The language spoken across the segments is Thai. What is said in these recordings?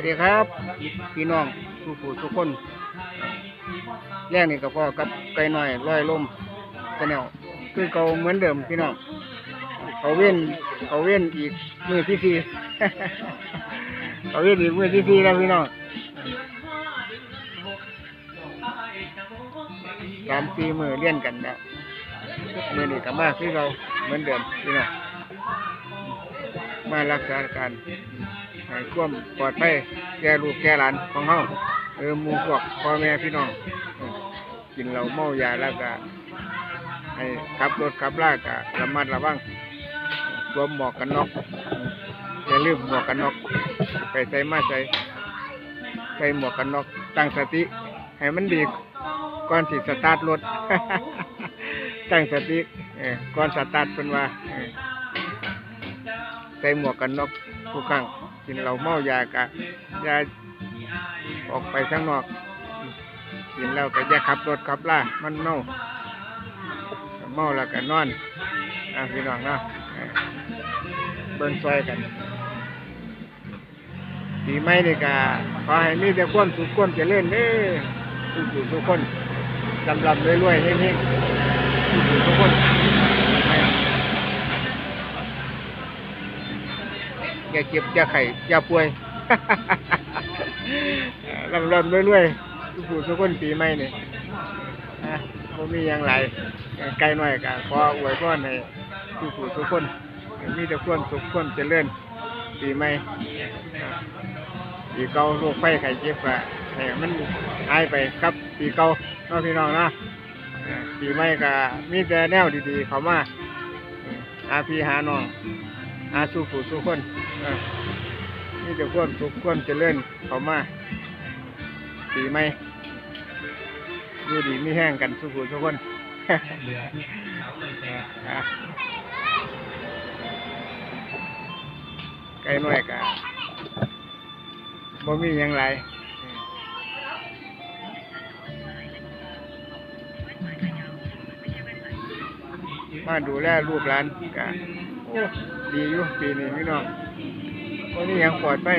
วัสดีครับ พี่น้องทุกผู้ทุกคน แรกนี่กับพ่อกับไก่น้อยร้อยลมกระแนวคือเก่าเหมือนเดิมพี่น้องเขาเว้นเขาเว้นอีกมือที่สี่เขาเว้นอีกมือที่สี่แล้วพี่น้องสามสี่มือเลี้ยนกันแล้วมือนี่กับมาคือเราเหมือนเดิมพี่น้องมารักษาการ ให้ความปลอดภัยแก่ลูกแก่หลานของเฮาเออหมู่พวกพ่อแม่พี่น้องเออกินเหล้าเมายาแล้วก็ให้ขับรถขับลาก็ระมัดระวังสวมหมวกกันน็อกอย่าลืมหมวกกันน็อกไปใส่มาใส่ใส่หมวกกันน็อกตั้งสติ ให้มันดีก่อนสิสตาร์ทรถ ตั้งสติเออก่อนสตาร์ทเป็นว่าเออใส่หมวกกันน็อกทุกครั้ง กินเหล้าเมายากะยาออกไปข้างนอก กินแล้วก็อย่าขับรถขับล่ามันเมาเมาแล้วก็นอนอะพี่น้องเนาะเบิ่งซอยกันปีใหม่นี่ก็ขอให้มีแต่ความสุขความเจริญเด้อทุกทุกคนลำลำรวยๆเฮงๆทุกทุกคน อย่าเจ็บอย่าไข้อย่าป่วยลำลำรวยๆทุกผู้ทุกคนปีใหม่เนี่นะบ่มีอย่างไรไกลหน่อยก็ขออวยพรให้ทุกผู้ทุกคน มีแต่ความสุขความเจริญปีใหม่ปีเก่าโรคไข้ไข้เจ็บก็ให้มันหายไปครับปีเก่าเนาะพี่น้องนะปีใหม่ก็มีแต่แนวดีๆ เข้ามาอาพี่หาน้อง หาสู้ผู้สู้คนอ่ามีแต่ความสุขความเจริญเข้ามาปีใหม่อยู่ดีมีแห้งกันสู้ผู้สู้คนอะไก่น้อยกะบ่มีหยังไรมาดูแลลูกหลานกะโอ้ ดีอยู่ปีนี้พี่น้องบ่มีหยังปลอดภัย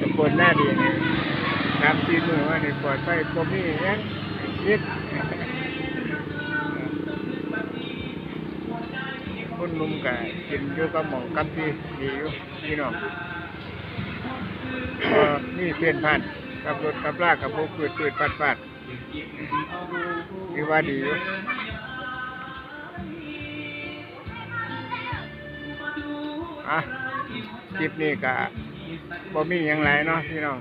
ทุกคนหน้าดีนี่สามสี่มือว่านี่ปลอดภัยบ่มีหยังนิดคนหนุ่มก็กินอยู่กับหมองกับที่ดีอยู่พี่น้องนี่เพื่อนผ่านกับรถกับลากกับพวกปืดปืดปัดปัดคือว่าดีอยู่ อะคลิปนี้ก็บ่มีอย่างไรเนาะพี่น้อง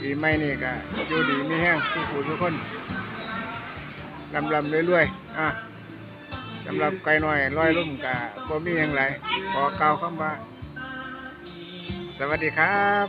ปีใหม่นี่ก็อยู่ดีมีแห้งทุกผู้ทุกคนลำลำเรื่อยๆอะสำหรับไก่น้อยร้อยลุ่มกะบ่มีอย่างไรขอกล่าวคำว่า สวัสดีครับ